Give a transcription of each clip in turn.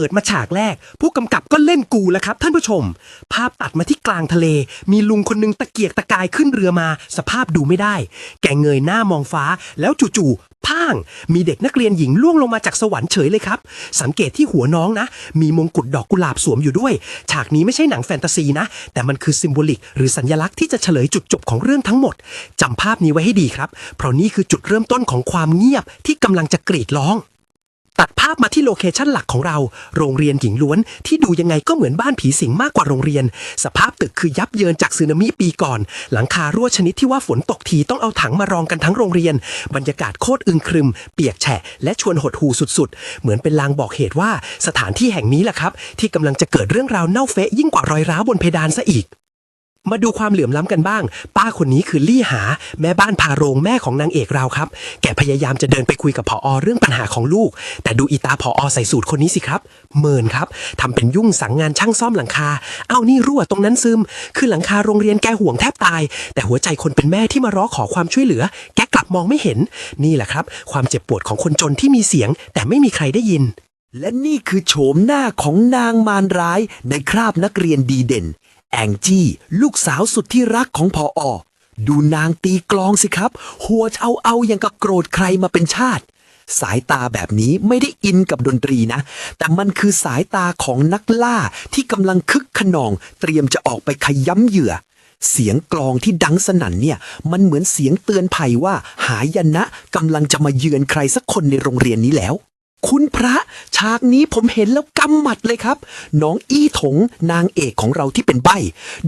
ปิดมาฉากแรก ผู้กำกับก็เล่นกูแล้วครับ ท่านผู้ชม ภาพตัดมาที่กลางทะเล มีลุงคนหนึงตะเกียกตะกายขึ้นเรือมา สภาพดูไม่ได้ แกเงยหน้ามองฟ้าแล้วจู่ๆพ่าง มีเด็กนักเรียนหญิงล่วงลงมาจากสวรรค์เฉยเลยครับ สังเกตที่หัวน้องนะ มีมงกุฎดอกกุหลาบสวมอยู่ด้วย ฉากนี้ไม่ใช่หนังแฟนตาซีนะ แต่มันคือซิมโบลิก หรือสัญลักษณ์ที่จะเฉลยจุดจบของเรื่องทั้งหมดจำภาพนี้ไว้ให้ดีครับ เพราะนี่คือจุดเริ่มต้นของความเงียบที่กำลังจะกรีดร้อง ตัดภาพมาที่โลเคชั่นหลักของเรา โรงเรียนหญิงล้วน ที่ดูยังไงก็เหมือนบ้านผีสิงมากกว่าโรงเรียน สภาพตึกคือยับเยินจากสึนามิปีก่อน หลังคารั่วชนิดที่ว่าฝนตกทีต้องเอาถังมารองกันทั้งโรงเรียน บรรยากาศโคตรอึมครึม เปียกแฉะ และชวนหดหูสุดๆ เหมือนเป็นลางบอกเหตุว่าสถานที่แห่งนี้แหละครับ ที่กำลังจะเกิดเรื่องราวเน่าเฟะยิ่งกว่ารอยร้าวบนเพดานซะอีก มาดูความเหลื่อมล้ำกันบ้าง ป้าคนนี้คือลี่หา แม่บ้านพาโรงแม่ของนางเอกเราครับ แกพยายามจะเดินไปคุยกับผออเรื่องปัญหาของลูก แต่ดูอีตาผอใส่สูตรคนนี้สิครับเมินครับทำเป็นยุ่งสั่งงานช่างซ่อมหลังคา เอานี่รั่วตรงนั้นซึม คือหลังคาโรงเรียนแกห่วงแทบตาย แต่หัวใจคนเป็นแม่ที่มาร้องขอความช่วยเหลือ แกกลับมองไม่เห็น นี่แหละครับ ความเจ็บปวดของคนจนที่มีเสียง แต่ไม่มีใครได้ยิน และนี่คือโฉมหน้าของนางมารร้ายในคราบนักเรียนดีเด่น แองจี้ ลูกสาวสุดที่รักของพออ ดูนางตีกลองสิครับ หัวเอาเอายังกับโกรธใครมาเป็นชาติ สายตาแบบนี้ไม่ได้อินกับดนตรีนะ แต่มันคือสายตาของนักล่าที่กำลังคึกขนอง เตรียมจะออกไปขย้ำเหยื่อ เสียงกลองที่ดังสนั่นเนี่ย มันเหมือนเสียงเตือนภัยว่า หายนะกำลังจะมาเยือนใครสักคนในโรงเรียนนี้แล้ว คุณพระฉากนี้ผมเห็นแล้วกำหมัดเลยครับ น้องอี้ถงนางเอกของเราที่เป็นใบ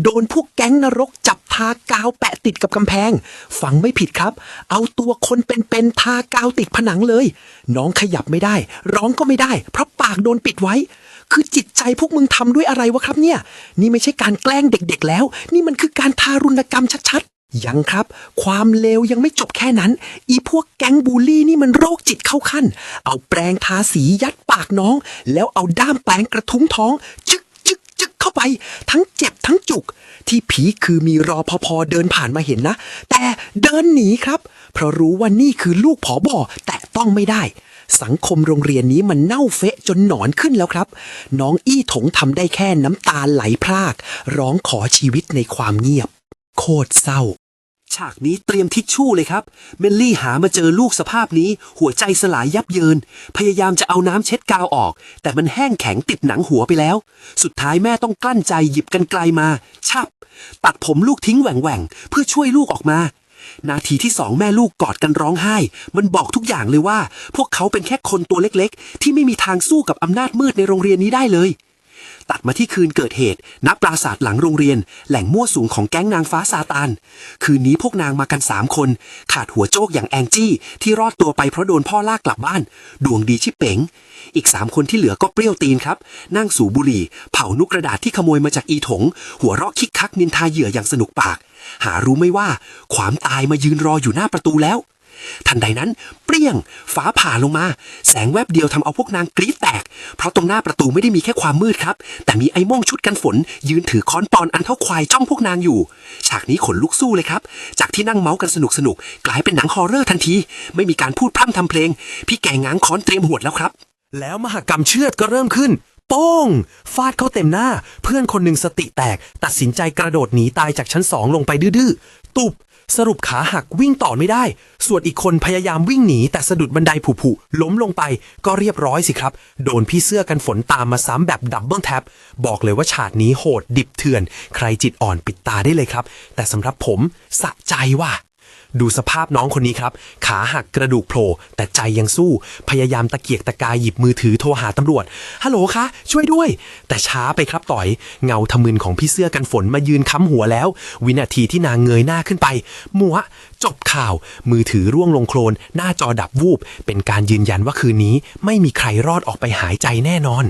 โดนพวกแก๊งนรกจับทากาวแปะติดกับกำแพงฟังไม่ผิดครับ เอาตัวคนเป็นๆทากาวติดผนังเลย น้องขยับไม่ได้ ร้องก็ไม่ได้ เพราะปากโดนปิดไว้ คือจิตใจพวกมึงทำด้วยอะไรวะครับเนี่ย นี่ไม่ใช่การแกล้งเด็กๆแล้ว นี่มันคือการทารุณกรรมชัดๆ ยังครับ ความเลวยังไม่จบแค่นั้น อีพวกแก๊งบูลลี่นี่มันโรคจิตเข้าขั้น เอาแปรงทาสียัดปากน้อง แล้วเอาด้ามแปรงกระทุ้งท้อง จึกจึกจึกเข้าไป ทั้งเจ็บทั้งจุก ที่ผีคือมีรอพอพอเดินผ่านมาเห็นนะ แต่เดินหนีครับ เพราะรู้ว่านี่คือลูกผอบอแต่ต้องไม่ได้สังคมโรงเรียนนี้มันเน่าเฟะจนหนอนขึ้นแล้วครับ น้องอี้ถงทำได้แค่น้ำตาไหลพราก ร้องขอชีวิตในความเงียบ โคตรเศร้า ฉากนี้เตรียมทิชชู่เลยครับ เมลลี่หามาเจอลูกสภาพนี้ หัวใจสลายยับเยิน พยายามจะเอาน้ำเช็ดกาวออก แต่มันแห้งแข็งติดหนังหัวไปแล้ว สุดท้ายแม่ต้องกลั้นใจหยิบกันไกลมา ชับ ตัดผมลูกทิ้งแหว่งแหว่งเพื่อช่วยลูกออกมา นาทีที่สองแม่ลูกกอดกันร้องไห้ มันบอกทุกอย่างเลยว่า พวกเขาเป็นแค่คนตัวเล็กๆ ที่ไม่มีทางสู้กับอำนาจมืดในโรงเรียนนี้ได้เลย ตัดมาที่คืนเกิดเหตุณปราสาทหลังโรงเรียน แหล่งมั่วสุมของแก๊งนางฟ้าซาตาน คืนนี้พวกนางมากันสามคน ขาดหัวโจกอย่างแองจี้ ที่รอดตัวไปเพราะโดนพ่อลากกลับบ้าน ดวงดีชิเป๋ง อีกสามคนที่เหลือก็เปรี้ยวตีนครับ นั่งสูบบุหรี่ เผานุกกระดาษที่ขโมยมาจากอีถง หัวเราะคิกคักนินทาเหยื่ออย่างสนุกปาก หารู้ไม่ว่า ความตายมายืนรออยู่หน้าประตูแล้ว ทันใดนั้น เปรี้ยงฟ้าผ่าลงมา แสงแวบเดียวทำเอาพวกนางกรี๊ดแตก เพราะตรงหน้าประตูไม่ได้มีแค่ความมืดครับ แต่มีไอ้ม่งชุดกันฝน ยืนถือค้อนปอนอันเท่าควายจ้องพวกนางอยู่ ฉากนี้ขนลุกสู้เลยครับ จากที่นั่งเมาส์กันสนุกสนุกกลายเป็นหนังฮอร์เรอร์ทันที ไม่มีการพูดพร่ำทำเพลง พี่แกง้างค้อนเตรียมหวดแล้วครับ แล้วมหกรรมเชือดก็เริ่มขึ้นโป้งฟาดเข้าเต็มหน้า เพื่อนคนหนึ่งสติแตก ตัดสินใจกระโดดหนีตายจากชั้นสองลงไปดื้อๆตุบ สรุปขาหักวิ่งต่อไม่ได้ ส่วนอีกคนพยายามวิ่งหนี แต่สะดุดบันไดผุๆล้มลงไป ก็เรียบร้อยสิครับ โดนพี่เสื้อกันฝนตามมาซ้ำแบบดับเบิลแท็บบอกเลยว่าฉากนี้โหดดิบเถื่อน ใครจิตอ่อนปิดตาได้เลยครับ แต่สำหรับผมสะใจว่ะ ดูสภาพน้องคนนี้ครับ ขาหักกระดูกโผล่แต่ใจยังสู้ พยายามตะเกียกตะกายหยิบมือถือโทรหาตำรวจ ฮัลโหลคะ ช่วยด้วย แต่ช้าไปครับต่อย เงาทะมึนของพี่เสื้อกันฝนมายืนค้ำหัวแล้ว วินาทีที่นางเงยหน้าขึ้นไป มัว จบข่าว มือถือร่วงลงโคลน หน้าจอดับวูบ เป็นการยืนยันว่าคืนนี้ไม่มีใครรอดออกไปหายใจแน่นอน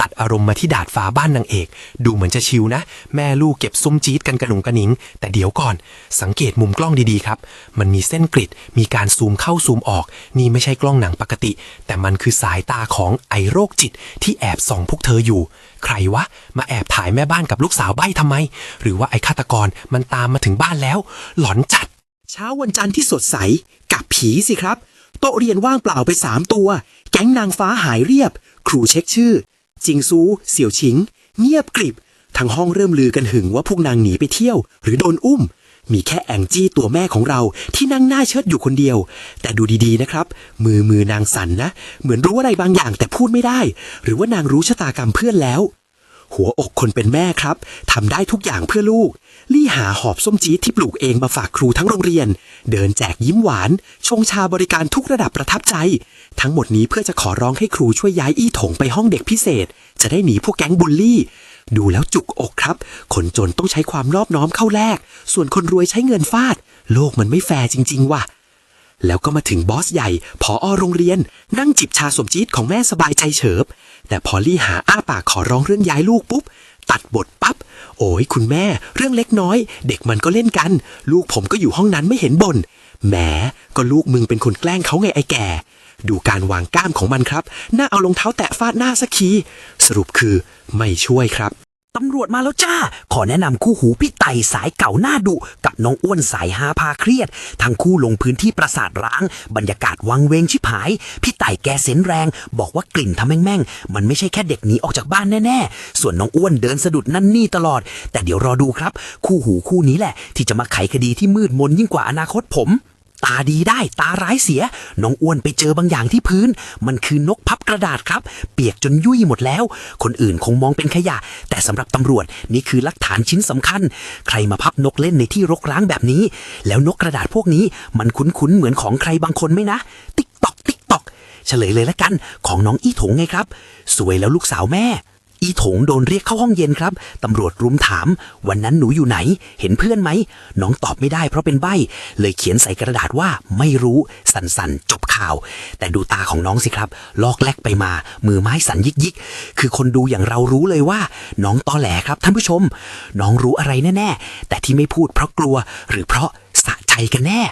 ตัดอารมณ์มาที่ดาดฟ้าบ้านนางเอก ดูเหมือนจะชิวนะ แม่ลูกเก็บซุ้มจี๊ดกันกระหนุงกระหนิง แต่เดี๋ยวก่อน สังเกตมุมกล้องดีๆครับ มันมีเส้นกริด มีการซูมเข้าซูมออก นี่ไม่ใช่กล้องหนังปกติ แต่มันคือสายตาของไอโรคจิตที่แอบส่องพวกเธออยู่ ใครวะ มาแอบถ่ายแม่บ้านกับลูกสาวใบ้ทำไม หรือว่าไอฆาตกรมันตามมาถึงบ้านแล้ว หลอนจัด เช้าวันจันทร์ที่สดใส กับผีสิครับ โต๊ะเรียนว่างเปล่าไปสามตัว แก๊งนางฟ้าหายเรียบ ครูเช็คชื่อ จิงซูเสี่ยวชิง เงียบกริบ ทั้งห้องเริ่มลือกันหึงว่าพวกนางหนีไปเที่ยว หรือโดนอุ้ม มีแค่แองจี้ตัวแม่ของเราที่นั่งหน้าเชิดอยู่คนเดียว แต่ดูดีๆนะครับ มือมือนางสั่นนะ เหมือนรู้อะไรบางอย่างแต่พูดไม่ได้ หรือว่านางรู้ชะตากรรมเพื่อนแล้ว หัวอกคนเป็นแม่ครับทำได้ทุกอย่างเพื่อลูก ลี่หาหอบส้มจี๊ดที่ปลูกเองมาฝากครูทั้งโรงเรียน เดินแจกยิ้มหวาน ชงชาบริการทุกระดับประทับใจ ทั้งหมดนี้เพื่อจะขอร้องให้ครูช่วยย้ายอี้ถงไปห้องเด็กพิเศษ จะได้หนีพวกแก๊งบูลลี่ ดูแล้วจุกอกครับ คนจนต้องใช้ความนอบน้อมเข้าแลกส่วนคนรวยใช้เงินฟาด โลกมันไม่แฟร์จริง ๆ ว่ะแล้วก็มาถึงบอสใหญ่พออโรงเรียน นั่งจิบชาสมจี๊ดของแม่สบายใจเฉิบ แต่พอลี่หาอ้าปากขอร้องเรื่องย้ายลูกปุ๊บ ตัดบทปับ๊บ โอ้ยคุณแม่ เรื่องเล็กน้อย เด็กมันก็เล่นกัน ลูกผมก็อยู่ห้องนั้นไม่เห็นบน่นแหมก็ลูกมึงเป็นคนแกล้งเขาไงไอ้แก่ ดูการวางก้ามของมันครับ น่าเอารองเท้าแตะฟาดหน้าสักทีสรุปคือไม่ช่วยครับ ตำรวจมาแล้วจ้า ขอแนะนำคู่หูพี่ไต่สายเก่าหน้าดุ กับน้องอ้วนสายฮาพาเครียด ทั้งคู่ลงพื้นที่ปราสาทร้าง บรรยากาศวังเวงชิบหาย พี่ไต่แกเซนแรง บอกว่ากลิ่นทำแม่งๆ มันไม่ใช่แค่เด็กหนีออกจากบ้านแน่ๆ ส่วนน้องอ้วนเดินสะดุดนั่นนี่ตลอด แต่เดี๋ยวรอดูครับ คู่หูคู่นี้แหละ ที่จะมาไขคดีที่มืดมนยิ่งกว่าอนาคตผม ตาดีได้ตาร้ายเสีย น้องอ้วนไปเจอบางอย่างที่พื้น มันคือนกพับกระดาษครับ เปียกจนยุ่ยหมดแล้ว คนอื่นคงมองเป็นขยะ แต่สำหรับตำรวจนี่คือหลักฐานชิ้นสำคัญ ใครมาพับนกเล่นในที่รกร้างแบบนี้ แล้วนกกระดาษพวกนี้มันคุ้นๆเหมือนของใครบางคนไหมนะ ติ๊กตอกติ๊กตอกเฉลยเลยละกัน ของน้องอี้ถงไงครับ สวยแล้วลูกสาวแม่ อีถงโดนเรียกเข้าห้องเย็นครับ ตำรวจรุมถาม วันนั้นหนูอยู่ไหน เห็นเพื่อนไหม น้องตอบไม่ได้เพราะเป็นใบ้เลยเขียนใส่กระดาษว่าไม่รู้ สันสันๆ จบข่าว แต่ดูตาของน้องสิครับ ลอกแลกไปมา มือไม้สันยิกยิกๆคือคนดูอย่างเรารู้เลยว่า น้องตอแหลครับท่านผู้ชม น้องรู้อะไรแน่ ๆ แต่ที่ไม่พูดเพราะกลัว หรือเพราะสะใจกันแน่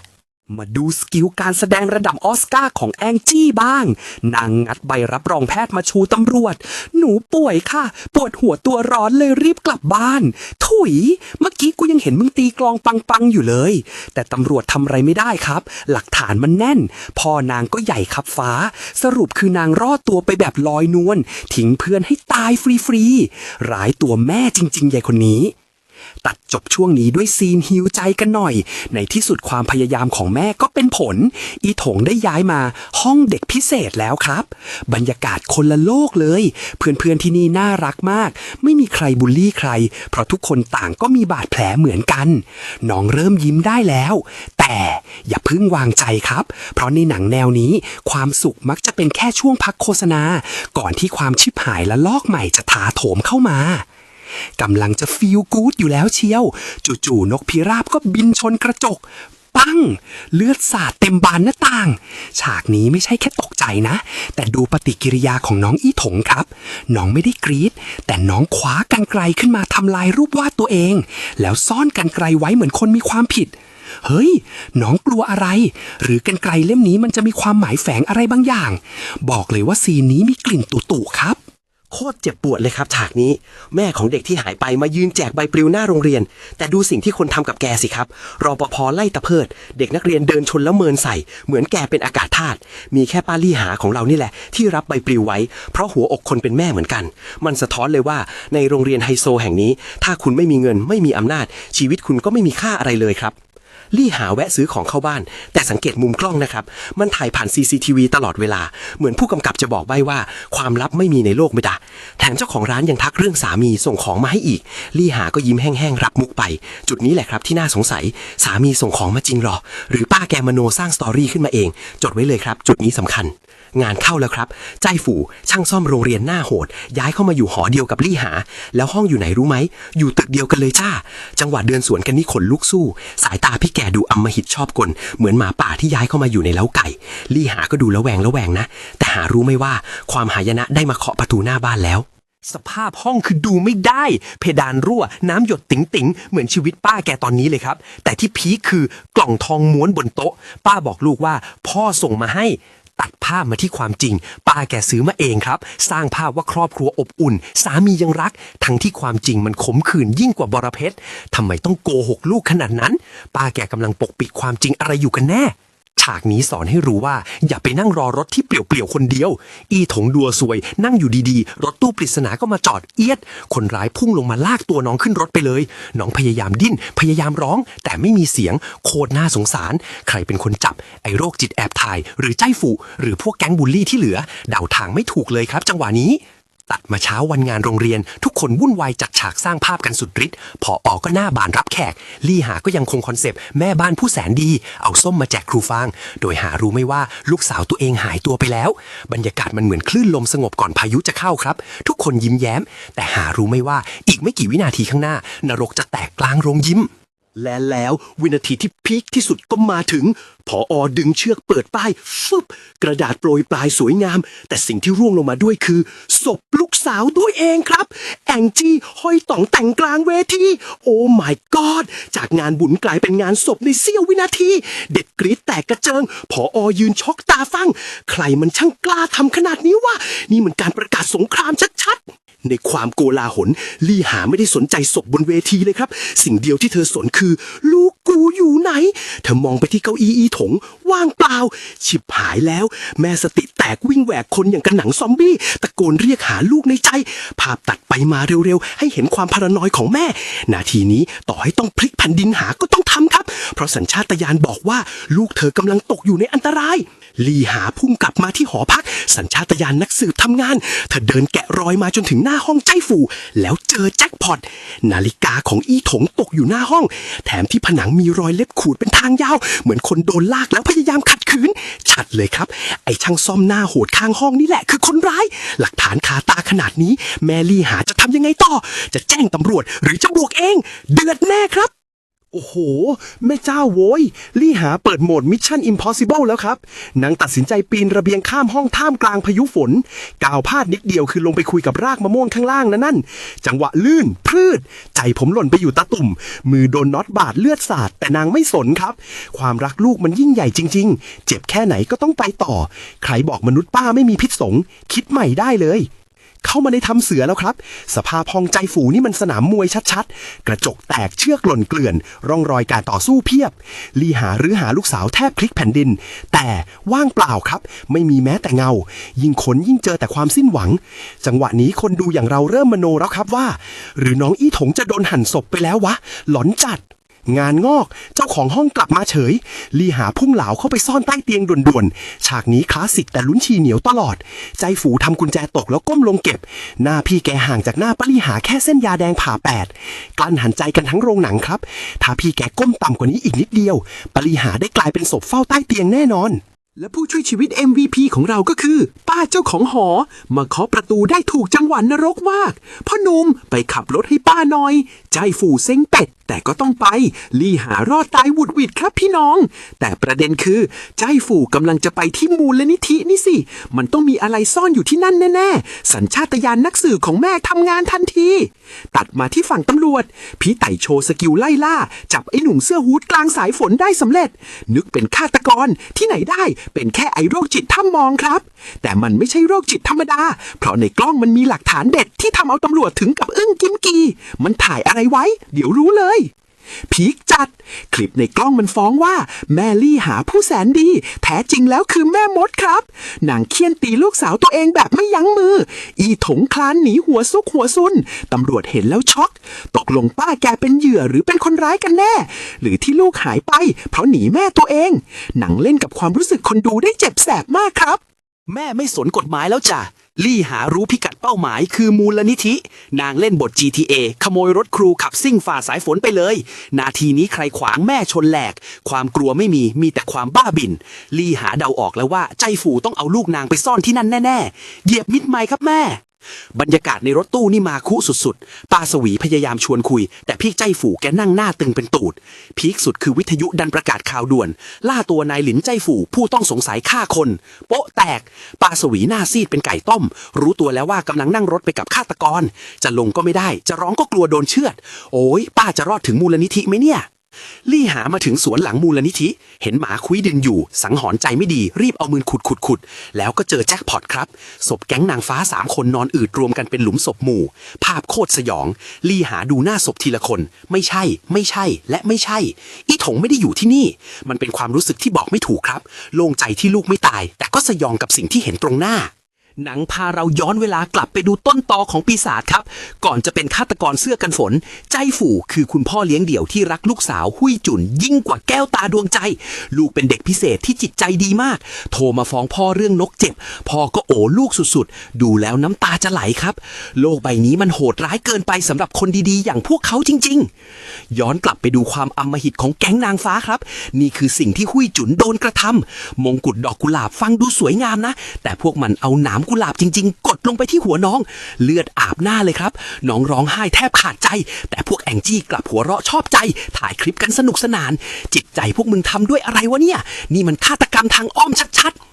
มาดูสกิลการแสดงระดับออสการ์ของแองจี้บ้าง นางงัดใบรับรองแพทย์มาชูตำรวจ หนูป่วยค่ะ ปวดหัวตัวร้อนเลยรีบกลับบ้าน ถุย เมื่อกี้กูยังเห็นมึงตีกลองปังๆอยู่เลย แต่ตำรวจทำอะไรไม่ได้ครับ หลักฐานมันแน่น พ่อนางก็ใหญ่ขับฟ้า สรุปคือนางรอดตัวไปแบบลอยนวล ทิ้งเพื่อนให้ตายฟรีๆ ร้ายตัวแม่จริงๆใหญ่คนนี้ ตัดจบช่วงนี้ด้วยซีนฮิวใจกันหน่อย ในที่สุดความพยายามของแม่ก็เป็นผล อีถงได้ย้ายมาห้องเด็กพิเศษแล้วครับ บรรยากาศคนละโลกเลย เพื่อนๆที่นี่น่ารักมาก ไม่มีใครบูลลี่ใคร เพราะทุกคนต่างก็มีบาดแผลเหมือนกัน น้องเริ่มยิ้มได้แล้ว แต่อย่าเพิ่งวางใจครับ เพราะในหนังแนวนี้ ความสุขมักจะเป็นแค่ช่วงพักโฆษณา ก่อนที่ความชิบหายและลอกใหม่จะถาโถมเข้ามา กำลังจะฟีลกู๊ดอยู่แล้วเชียว จู่ๆนกพิราบก็บินชนกระจก ปัง เลือดสาดเต็มบานหน้าต่าง ฉากนี้ไม่ใช่แค่ตกใจนะ แต่ดูปฏิกิริยาของน้องอี้ถงครับ น้องไม่ได้กรีด แต่น้องคว้ากันไกลขึ้นมาทำลายรูปวาดตัวเอง แล้วซ่อนกันไกลไว้เหมือนคนมีความผิดเฮ้ย น้องกลัวอะไร หรือกันไกลเล่มนี้มันจะมีความหมายแฝงอะไรบางอย่าง บอกเลยว่าซีนนี้มีกลิ่นตุ่ๆครับ ตรเจ็บปวดเลยครับ ฉากนี้แม่ของเด็กที่หายไปมายืนแจกใบปลิวหน้าโรงเรียน แต่ดูสิ่งที่คนทำกับแกสิครับรอปภไล่ตะเพิด เด็กนักเรียนเดินชนแล้วเมินใส่ เหมือนแกเป็นอากาศธาตุมีแค่ป้าลี่หาของเรานี่แหละ ที่รับใบปลิวไว้ เพราะหัวอกคนเป็นแม่เหมือนกัน มันสะท้อนเลยว่าในโรงเรียนไฮโซแห่งนี้ ถ้าคุณไม่มีเงินไม่มีอำนาจ ชีวิตคุณก็ไม่มีค่าอะไรเลยครับ ลี่หาแวะซื้อของเข้าบ้าน แต่สังเกตมุมกล้องนะครับ มันถ่ายผ่าน CCTV ตลอดเวลา เหมือนผู้กำกับจะบอกใบ้ว่า ความลับไม่มีในโลกไม่ได้แถมเจ้าของร้านยังทักเรื่องสามีส่งของมาให้อีก ลี่หาก็ยิ้มแห้งๆรับมุกไป จุดนี้แหละครับที่น่าสงสัยสามีส่งของมาจริงหรอ หรือป้าแกมโนสร้างสตอรี่ขึ้นมาเอง จดไว้เลยครับ จุดนี้สำคัญ งานเข้าแล้วครับ ใจฝูช่างซ่อมโรงเรียนหน้าโหด ย้ายเข้ามาอยู่หอเดียวกับลี่หา แล้วห้องอยู่ไหนรู้ไหมอยู่ตึกเดียวกันเลยจ้า จังหวะเดินสวนกันนี่ขนลุกสู้ สายตาพี่แกดูอำมหิตชอบกล เหมือนหมาป่าที่ย้ายเข้ามาอยู่ในเล้าไก่ ลี่หาก็ดูแล้วแวงแล้วแวงนะ แต่หารู้ไม่ว่าความหายนะได้มาเคาะประตูหน้าบ้านแล้ว สภาพห้องคือดูไม่ได้ เพดานรั่ว น้ำหยดติ๋งติ๋งเหมือนชีวิตป้าแกตอนนี้เลยครับ แต่ที่พีคคือกล่องทองม้วนบนโต๊ะ ป้าบอกลูกว่า พ่อส่งมาให้ ตัดภาพมาที่ความจริงป้าแกซื้อมาเองครับ สร้างภาพว่าครอบครัวอบอุ่น สามียังรัก ทั้งที่ความจริงมันขมขื่นยิ่งกว่าบรเพชรทำไมต้องโกหกลูกขนาดนั้น ป้าแกกำลังปกปิดความจริงอะไรอยู่กันแน่ ฉากนี้สอนให้รู้ว่า อย่าไปนั่งรอรถที่เปลี่ยวๆคนเดียว อีถงดัวซวย นั่งอยู่ดีๆ รถตู้ปริศนาก็มาจอดเอียด คนร้ายพุ่งลงมาลากตัวน้องขึ้นรถไปเลย น้องพยายามดิ้น พยายามร้อง แต่ไม่มีเสียง โคตรน่าสงสาร ใครเป็นคนจับ ไอ้โรคจิตแอบถ่าย หรือใจฝูหรือพวกแก๊งบูลลี่ที่เหลือ เดาทางไม่ถูกเลยครับ จังหวะนี้ ตัดมาเช้าวันงานโรงเรียน ทุกคนวุ่นวายจัดฉากสร้างภาพกันสุดฤทธิ์พอออกก็หน้าบานรับแขก ลี่หาก็ยังคงคอนเซปต์แม่บ้านผู้แสนดี เอาส้มมาแจกครูฟาง โดยหารู้ไม่ว่าลูกสาวตัวเองหายตัวไปแล้ว บรรยากาศมันเหมือนคลื่นลมสงบก่อนพายุจะเข้าครับ ทุกคนยิ้มแย้ม แต่หารู้ไม่ว่าอีกไม่กี่วินาทีข้างหน้า นรกจะแตกกลางโรงยิ้ม และแล้ววินาทีที่พีคที่สุดก็มาถึงพออดึงเชือกเปิดป้ายฟึบกระดาษโปรยปลายสวยงาม แต่สิ่งที่ร่วงลงมาด้วยคือศพลูกสาวตัวเองครับ แองจี้ห้อยต่องแต่งกลางเวทีโอ้ my god จากงานบุญกลายเป็นงานศพในเสี้ยววินาที เด็กกรีดแตกกระเจิงพออยืนช็อกตาฟัง ใครมันช่างกล้าทำขนาดนี้วะนี่มันการประกาศสงครามชัดๆ ในความโกลาหลลี่หาไม่ได้สนใจศพบนเวทีเลยครับ สิ่งเดียวที่เธอสนคือ ลูกกูอยู่ไหน เธอมองไปที่เก้าอี้อีถง ว่างเปล่า ฉิบหายแล้ว แม่สติแตกวิ่งแหวกคนอย่างกระหนังซอมบี้ ตะโกนเรียกหาลูกในใจ ภาพตัดไปมาเร็วๆ ให้เห็นความพารานอยของแม่ นาทีนี้ต่อให้ต้องพลิกแผ่นดินหาก็ต้องทำครับ เพราะสัญชาตญาณบอกว่าลูกเธอกำลังตกอยู่ในอันตราย ลีหาพุ่งกลับมาที่หอพัก สัญชาตญาณนักสืบทำงาน เธอเดินแกะรอยมาจนถึงหน้าห้องใจฟูแล้วเจอแจ็คพอตนาฬิกาของอี้ถงตกอยู่หน้าห้อง แถมที่ผนังมีรอยเล็บขูดเป็นทางยาว เหมือนคนโดนลากแล้วพยายามขัดขืน ชัดเลยครับ ไอ้ช่างซ่อมหน้าโหดข้างห้องนี่แหละคือคนร้าย หลักฐานคาตาขนาดนี้ แมรี่หาจะทำยังไงต่อ จะแจ้งตำรวจหรือจะบวกเอง เดือดแน่ครับ โอ้โห แม่เจ้าโว้ย ลี่หาเปิดโหมด Mission Impossible แล้วครับนางตัดสินใจปีนระเบียงข้ามห้องท่ามกลางพายุฝนก้าวพลาดนิดเดียวคือลงไปคุยกับรากมะม่วงข้างล่างนะนั่น จังหวะลื่น พืดใจผมหล่นไปอยู่ตาตุ่ม มือโดนน็อตบาดเลือดสาด แต่นางไม่สนครับ ความรักลูกมันยิ่งใหญ่จริง ๆ เจ็บแค่ไหนก็ต้องไปต่อ ใครบอกมนุษย์ป้าไม่มีพิษสง คิดใหม่ได้เลย เข้ามาในทำเสือแล้วครับ สภาพห้องใจฝูนี่มันสนามมวยชัดๆ กระจกแตกเชือกหล่นเกลื่อน ร่องรอยการต่อสู้เพียบ ลีหาหรือหาลูกสาวแทบพลิกแผ่นดิน แต่ว่างเปล่าครับ ไม่มีแม้แต่เงา ยิ่งขนยิ่งเจอแต่ความสิ้นหวัง จังหวะนี้คนดูอย่างเราเริ่มมโนแล้วครับว่า หรือน้องอี้ถงจะโดนหั่นศพไปแล้ววะ หลอนจัด งานงอก เจ้าของห้องกลับมาเฉย ลีหาพุ่งเหลาเข้าไปซ่อนใต้เตียงด่วนๆ ฉากนี้คลาสสิกแต่ลุ้นชีเหนียวตลอด ใจฝูทำกุญแจตกแล้วก้มลงเก็บ หน้าพี่แกห่างจากหน้าปลีหาแค่เส้นยาแดงผ่าแปดกลั้นหันใจกันทั้งโรงหนังครับ ถ้าพี่แกก้มต่ำกว่านี้อีกนิดเดียว ปลีหาได้กลายเป็นศพเฝ้าใต้เตียงแน่นอน และผู้ช่วยชีวิต MVP ของเราก็คือ ป้าเจ้าของหอ มาเคาะประตูได้ถูกจังหวะนรกมากพ่อหนุ่มไปขับรถให้ป้าหน่อย ใจฝูเซ้งเป็ด แต่ก็ต้องไป ลี่หารอดตายวุดวิดครับพี่น้อง แต่ประเด็นคือ ใจฝูกำลังจะไปที่มูลนิธินี่สิ มันต้องมีอะไรซ่อนอยู่ที่นั่นแน่ ๆ สัญชาตญาณนักสืบของแม่ทำงานทันที ตัดมาที่ฝั่งตำรวจ พี่ไต่โชว์สกิลไล่ล่า จับไอ้หนุ่มเสื้อฮูดกลางสายฝนได้สำเร็จ นึกเป็นฆาตกรที่ไหนได้เป็นแค่ไอโรคจิตท่ามองครับ แต่มันไม่ใช่โรคจิตธรรมดา เพราะในกล้องมันมีหลักฐานเด็ดที่ทำเอาตำรวจถึงกับอึ้งกิมกี มันถ่ายอะไรไว้ เดี๋ยวรู้เลย พีคจัด คลิปในกล้องมันฟ้องว่า แม่ลี่หาผู้แสนดี แท้จริงแล้วคือแม่มดครับ นางเคี่ยนตีลูกสาวตัวเองแบบไม่ยั้งมือ อีถงคลานหนีหัวซุกหัวซุน ตำรวจเห็นแล้วช็อก ตกลงป้าแกเป็นเหยื่อหรือเป็นคนร้ายกันแน่ หรือที่ลูกหายไป เพราะหนีแม่ตัวเอง หนังเล่นกับความรู้สึกคนดูได้เจ็บแสบมากครับ แม่ไม่สนกฎหมายแล้วจ้ะ ลี่หารู้พิกัดเป้าหมายคือมูลนิธิ นางเล่นบท GTA ขโมยรถครูขับซิ่งฝ่าสายฝนไปเลย นาทีนี้ใครขวางแม่ชนแหลก ความกลัวไม่มีมีแต่ความบ้าบิน ลี่หาเดาออกแล้วว่าใจฝูต้องเอาลูกนางไปซ่อนที่นั่นแน่ๆเหยียบมิดไมค์ครับแม่ บรรยากาศในรถตู้นี่มาคุสุดๆ ป้าสวีพยายามชวนคุย แต่พี่ใจฝูแกนั่งหน้าตึงเป็นตูด พีคสุดคือวิทยุดันประกาศข่าวด่วน ล่าตัวนายหลินใจฝูผู้ต้องสงสัยฆ่าคน โป๊ะแตก ป้าสวีหน้าซีดเป็นไก่ต้ม รู้ตัวแล้วว่ากำลังนั่งรถไปกับฆาตกร จะลงก็ไม่ได้ จะร้องก็กลัวโดนเชือด โอ้ยป้าจะรอดถึงมูลนิธิไหมเนี่ย ลี่หามาถึงสวนหลังมูลนิธิ เห็นหมาคุยดินอยู่ สังหรณ์ใจไม่ดีรีบเอามือขุดขุดขุดแล้วก็เจอแจ็คพอตครับ ศพแก๊งนางฟ้าสามคนนอนอืดรวมกันเป็นหลุมศพหมู่ ภาพโคตรสยอง ลี่หาดูหน้าศพทีละคน ไม่ใช่ ไม่ใช่ และไม่ใช่ อีถงไม่ได้อยู่ที่นี่ มันเป็นความรู้สึกที่บอกไม่ถูกครับ โล่งใจที่ลูกไม่ตาย แต่ก็สยองกับสิ่งที่เห็นตรงหน้า หนังพาเราย้อนเวลากลับไปดูต้นตอของปีศาจครับ ก่อนจะเป็นฆาตกรเสื้อกันฝน ใจฝูคือคุณพ่อเลี้ยงเดี่ยวที่รักลูกสาวหุยจุนยิ่งกว่าแก้วตาดวงใจ ลูกเป็นเด็กพิเศษที่จิตใจดีมาก โทรมาฟ้องพ่อเรื่องนกเจ็บ พ่อก็โอลูกสุดๆ ดูแล้วน้ำตาจะไหลครับ โลกใบนี้มันโหดร้ายเกินไปสำหรับคนดีๆ อย่างพวกเขาจริง ๆ ย้อนกลับไปดูความอำมหิตของแก๊งนางฟ้าครับ นี่คือสิ่งที่หุยจุนโดนกระทำมงกุฎดอกกุหลาบฟังดูสวยงามนะ แต่พวกมันเอาหนามกุหลาบจริง ๆ กดลงไปที่หัวน้อง เลือดอาบหน้าเลยครับ น้องร้องไห้แทบขาดใจ แต่พวกแองจี้กลับหัวเราะชอบใจ ถ่ายคลิปกันสนุกสนาน จิตใจพวกมึงทำด้วยอะไรวะเนี่ย นี่มันฆาตกรรมทางอ้อมชัดๆ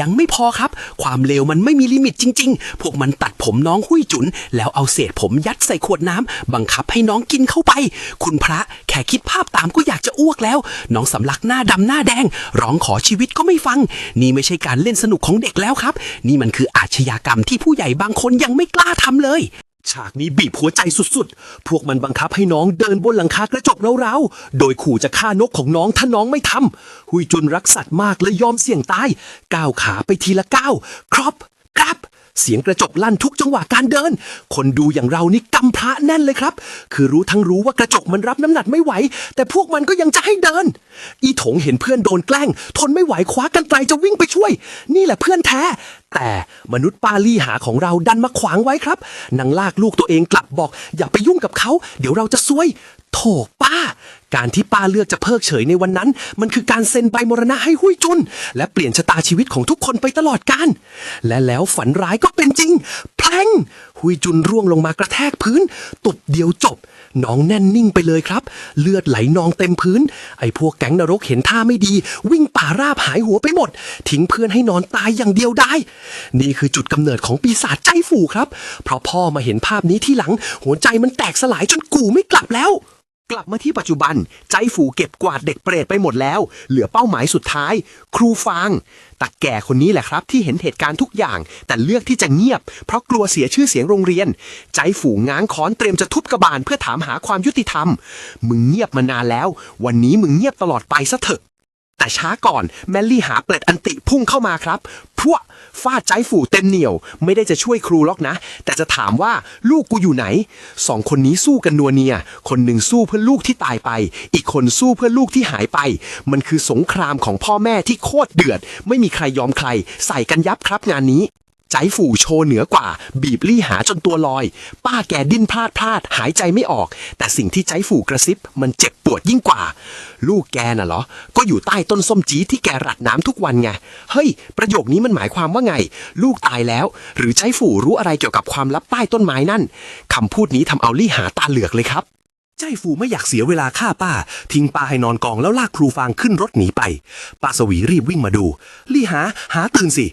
ยังไม่พอครับ ความเลวมันไม่มีลิมิตจริง ๆ พวกมันตัดผมน้องหุยจุน แล้วเอาเศษผมยัดใส่ขวดน้ำบังคับให้น้องกินเข้าไป คุณพระแค่คิดภาพตามก็อยากจะอ้วกแล้ว น้องสำลักหน้าดำหน้าแดง ร้องขอชีวิตก็ไม่ฟัง นี่ไม่ใช่การเล่นสนุกของเด็กแล้วครับ นี่มันคืออาชญากรรมที่ผู้ใหญ่บางคนยังไม่กล้าทำเลย ฉากนี้บีบหัวใจสุดๆ พวกมันบังคับให้น้องเดินบนหลังคากระจกเร้าๆ โดยขู่จะฆ่านกของน้องถ้าน้องไม่ทำ หุยจุนรักสัตว์มากเลยยอมเสี่ยงตาย ก้าวขาไปทีละก้าว ครอบกรับ เสียงกระจกลั่นทุกจังหวะการเดิน คนดูอย่างเรานี่กำพระแน่นเลยครับ คือรู้ทั้งรู้ว่ากระจกมันรับน้ำหนักไม่ไหว แต่พวกมันก็ยังจะให้เดิน อีถงเห็นเพื่อนโดนแกล้ง ทนไม่ไหวคว้ากันไกลจะวิ่งไปช่วย นี่แหละเพื่อนแท้ แต่มนุษย์ปาลี่หาของเราดันมาขวางไว้ครับนางลากลูกตัวเองกลับบอก อย่าไปยุ่งกับเขา เดี๋ยวเราจะซวย โถป้า การที่ป้าเลือกจะเพิกเฉยในวันนั้น มันคือการเซ็นใบมรณะให้หุยจุน และเปลี่ยนชะตาชีวิตของทุกคนไปตลอดกาลและแล้วฝันร้ายก็เป็นจริงแพลงหุยจุนร่วงลงมากระแทกพื้น ตุบเดียวจบ น้องแน่นนิ่งไปเลยครับ เลือดไหลนองเต็มพื้น ไอ้พวกแก๊งนรกเห็นท่าไม่ดี วิ่งป่าราบหายหัวไปหมด ทิ้งเพื่อนให้นอนตายอย่างเดียวได้ นี่คือจุดกำเนิดของปีศาจใจฝูครับ เพราะพ่อมาเห็นภาพนี้ที่หลัง หัวใจมันแตกสลายจนกูไม่กลับแล้ว กลับมาที่ปัจจุบันใจฝูเก็บกวาดเด็กเปรตไปหมดแล้ว เหลือเป้าหมายสุดท้าย ครูฟางตาแก่คนนี้แหละครับ ที่เห็นเหตุการณ์ทุกอย่าง แต่เลือกที่จะเงียบ เพราะกลัวเสียชื่อเสียงโรงเรียน ใจฝูง้างค้อนเตรียมจะทุบกระบาลเพื่อถามหาความยุติธรรม มึงเงียบมานานแล้ว วันนี้มึงเงียบตลอดไปซะเถอะ แต่ช้าก่อนแมลลี่หาเปล็ดอันติพุ่งเข้ามาครับพวกฟาดใจฝูเต็มเหนียว ไม่ได้จะช่วยครูล็อกนะ แต่จะถามว่าลูกกูอยู่ไหนสองคนนี้สู้กันนัวเนีย คนหนึ่งสู้เพื่อลูกที่ตายไป อีกคนสู้เพื่อลูกที่หายไป มันคือสงครามของพ่อแม่ที่โคตรเดือด ไม่มีใครยอมใคร ใส่กันยับครับงานนี้ ใจฝูโชว์เหนือกว่า บีบลี่หาจนตัวลอย ป้าแกดิ้นพลาดพลาดหายใจไม่ออก แต่สิ่งที่ใจฝูกระซิบมันเจ็บปวดยิ่งกว่า ลูกแกน่ะเหรอ ก็อยู่ใต้ต้นส้มจีที่แกรัดน้ำทุกวันไง เฮ้ย ประโยคนี้มันหมายความว่าไง ลูกตายแล้ว หรือใจฝูรู้อะไรเกี่ยวกับความลับใต้ต้นไม้นั่นคำพูดนี้ทำเอาลี่หาตาเหลือกเลยครับ ใจฟูไม่อยากเสียเวลาฆ่าป้า ทิ้งป้าให้นอนกองแล้วลากครูฟางขึ้นรถหนีไป ป้าสวีรีบวิ่งมาดู ลี่หาหาตื่นสิ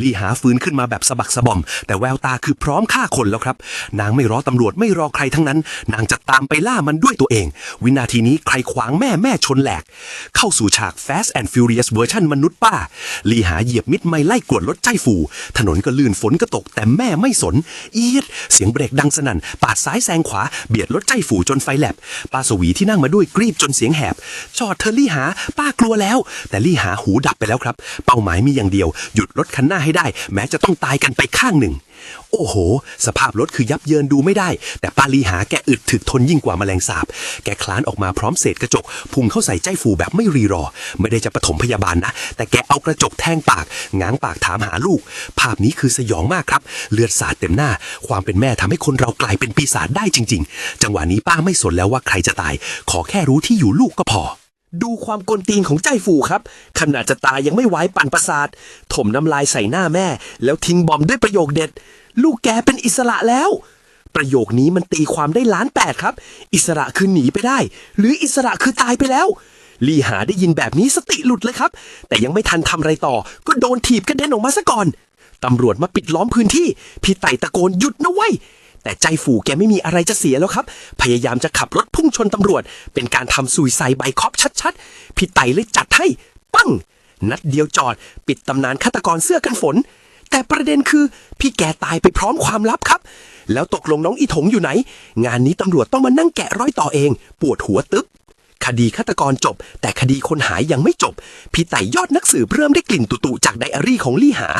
ลี่หาฟื้นขึ้นมาแบบสะบักสะบอม แต่แววตาคือพร้อมฆ่าคนแล้วครับ นางไม่รอตำรวจไม่รอใครทั้งนั้น นางจะตามไปล่ามันด้วยตัวเอง วินาทีนี้ใครขวางแม่แม่ชนแหลก เข้าสู่ฉาก Fast and Furious เวอร์ชันมนุษย์ป้า ลี่หาเหยียบมิดไม่ไล่กวดรถใจฟู ถนนก็ลื่นฝนก็ตกแต่แม่ไม่สน เอียด เสียงเบรกดังสนั่น ปาดซ้ายแซงขวา เบียดรถใจฟูจนไฟแลบป้าสวีที่นั่งมาด้วยกรีบจนเสียงแหบ จอดเธอลี่หา ป้ากลัวแล้ว แต่ลี่หาหูดับไปแล้วครับ เป้าหมายมีอย่างเดียว หยุดรถคันหน้าให้ได้ แม้จะต้องตายกันไปข้างหนึ่ง โอ้โห สภาพรถคือยับเยินดูไม่ได้ แต่ปาลีหาแกอึดถึกทนยิ่งกว่าแมลงสาบ แกคลานออกมาพร้อมเศษกระจก พุ่งเข้าใส่ใจฟูแบบไม่รีรอ ไม่ได้จะปฐมพยาบาลนะ แต่แกเอากระจกแทงปาก ง้างปากถามหาลูก ภาพนี้คือสยองมากครับ เลือดสาดเต็มหน้า ความเป็นแม่ทำให้คนเรากลายเป็นปีศาจได้จริง ๆ จังหวะนี้ป้าไม่สนแล้วว่าใครจะตาย ขอแค่รู้ที่อยู่ลูกก็พอ ดูความกลตีนของใจฟูครับ ขนาดจะตายยังไม่ไหวปั่นประสาท ถมน้ำลายใส่หน้าแม่ แล้วทิ้งบอมด้วยประโยคเด็ด ลูกแกเป็นอิสระแล้ว ประโยคนี้มันตีความได้ล้านแปดครับ อิสระคือหนีไปได้ หรืออิสระคือตายไปแล้วลีหาได้ยินแบบนี้สติหลุดเลยครับ แต่ยังไม่ทันทำอะไรต่อ ก็โดนถีบกระเด็นออกมาซะก่อนตำรวจมาปิดล้อมพื้นที่ พี่ไต่ตะโกนหยุดนะเว้ย แต่ใจฝูแกไม่มีอะไรจะเสียแล้วครับ พยายามจะขับรถพุ่งชนตำรวจ เป็นการทำซุยไซใบคอปชัดๆ พี่ไต่เลยจัดให้ ปั้ง นัดเดียวจอด ปิดตำนานฆาตกรเสื้อกันฝน แต่ประเด็นคือ พี่แกตายไปพร้อมความลับครับ แล้วตกลงน้องอีถงอยู่ไหน งานนี้ตำรวจต้องมานั่งแกะร้อยต่อเอง ปวดหัวตึ๊บ คดีฆาตกรจบ แต่คดีคนหายยังไม่จบ พี่ไต่ยอดนักสืบเริ่มได้กลิ่นตุตุจากไดอารี่ของลี่หา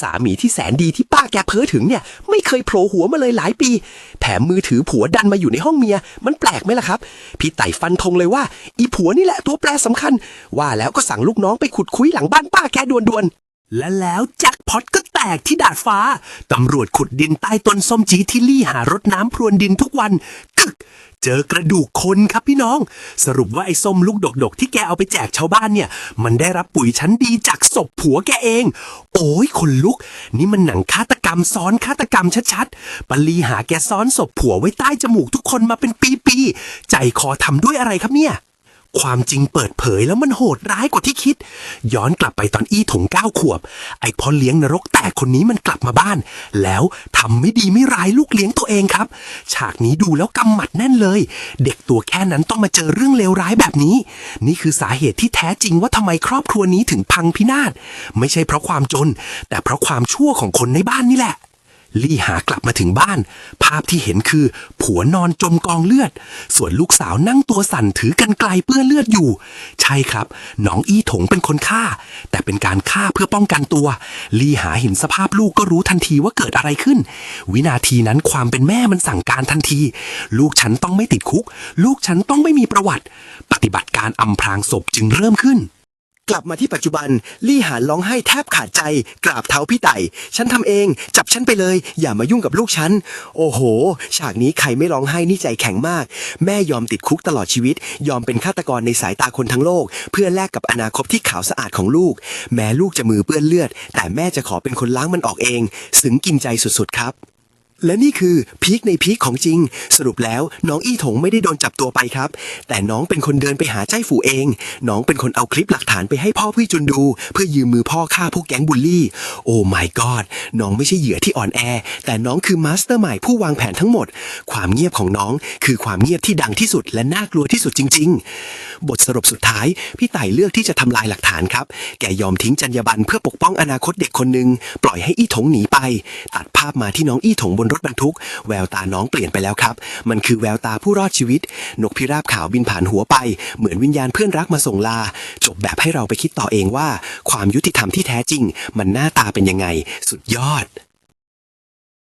สามีที่แสนดีที่ป้าแกเพ้อถึงเนี่ย ไม่เคยโผล่หัวมาเลยหลายปี แถมมือถือผัวดันมาอยู่ในห้องเมีย มันแปลกไหมล่ะครับ พี่ไต่ฟันธงเลยว่า อีผัวนี่แหละตัวแปรสำคัญ ว่าแล้วก็สั่งลูกน้องไปขุดคุยหลังบ้านป้าแกด่วนๆและแล้วแจ็คพอตก็แตกที่ดาดฟ้า ตำรวจขุดดินใต้ต้นส้มจีที่ลี่หารดน้ำพรวนดินทุกวันกึก เจอกระดูกคนครับพี่น้อง สรุปว่าไอ้ส้มลูกดกๆ ที่แกเอาไปแจกชาวบ้านเนี่ย มันได้รับปุ๋ยชั้นดีจากศพผัวแกเอง โอ้ยคนลุก นี่มันหนังฆาตกรรมซ้อนฆาตกรรมชัดๆปลีหาแกซ้อนศพผัวไว้ใต้จมูกทุกคนมาเป็นปีๆ ใจคอทำด้วยอะไรครับเนี่ย ความจริงเปิดเผยแล้วมันโหดร้ายกว่าที่คิด ย้อนกลับไปตอนอี้ถงเก้าขวบ ไอ้พ่อเลี้ยงนรกแตกคนนี้มันกลับมาบ้าน แล้วทำไม่ดีไม่ร้ายลูกเลี้ยงตัวเองครับ ฉากนี้ดูแล้วกำหมัดแน่นเลย เด็กตัวแค่นั้นต้องมาเจอเรื่องเลวร้ายแบบนี้ นี่คือสาเหตุที่แท้จริงว่าทำไมครอบครัวนี้ถึงพังพินาศไม่ใช่เพราะความจน แต่เพราะความชั่วของคนในบ้านนี่แหละ ลี่หากลับมาถึงบ้าน ภาพที่เห็นคือ ผัวนอนจมกองเลือด ส่วนลูกสาวนั่งตัวสั่นถือกันไกลเปื้อนเลือดอยู่ ใช่ครับ น้องอี้ถงเป็นคนฆ่า แต่เป็นการฆ่าเพื่อป้องกันตัว ลี่หาเห็นสภาพลูกก็รู้ทันทีว่าเกิดอะไรขึ้น วินาทีนั้นความเป็นแม่มันสั่งการทันที ลูกฉันต้องไม่ติดคุก ลูกฉันต้องไม่มีประวัติ ปฏิบัติการอำพรางศพจึงเริ่มขึ้น กลับมาที่ปัจจุบัน ลี่หานร้องไห้แทบขาดใจ กราบเท้าพี่ไต่ ฉันทำเอง จับฉันไปเลย อย่ามายุ่งกับลูกฉัน โอ้โห ฉากนี้ใครไม่ร้องไห้นี่ใจแข็งมาก แม่ยอมติดคุกตลอดชีวิต ยอมเป็นฆาตกรในสายตาคนทั้งโลก เพื่อแลกกับอนาคตที่ขาวสะอาดของลูก แม้ลูกจะมือเปื้อนเลือด แต่แม่จะขอเป็นคนล้างมันออกเองซึ้งกินใจสุดๆครับ และนี่คือพีคในพีคของจริง สรุปแล้วน้องอี้ถงไม่ได้โดนจับตัวไปครับ แต่น้องเป็นคนเดินไปหาใจฝูเอง น้องเป็นคนเอาคลิปหลักฐานไปให้พ่อพี่จุนดู เพื่อยืมมือพ่อฆ่าพวกแก๊งบูลลี่ โอ้ my god น้องไม่ใช่เหยื่อที่อ่อนแอ แต่น้องคือมาสเตอร์ใหม่ผู้วางแผนทั้งหมด ความเงียบของน้องคือความเงียบที่ดังที่สุดและน่ากลัวที่สุดจริง ๆ บทสรุปสุดท้ายพี่ไต่เลือกที่จะทำลายหลักฐานครับ แกยอมทิ้งจรรยาบรรณเพื่อปกป้องอนาคตเด็กคนหนึ่งปล่อยให้อี้ถงหนีไป ตัดภาพมาที่น้องอี้ถงบนรถบรรทุก แววตาน้องเปลี่ยนไปแล้วครับ มันคือแววตาผู้รอดชีวิต นกพิราบขาวบินผ่านหัวไป เหมือนวิญญาณเพื่อนรักมาส่งลา จบแบบให้เราไปคิดต่อเองว่า ความยุติธรรมที่แท้จริง มันหน้าตาเป็นยังไง สุดยอด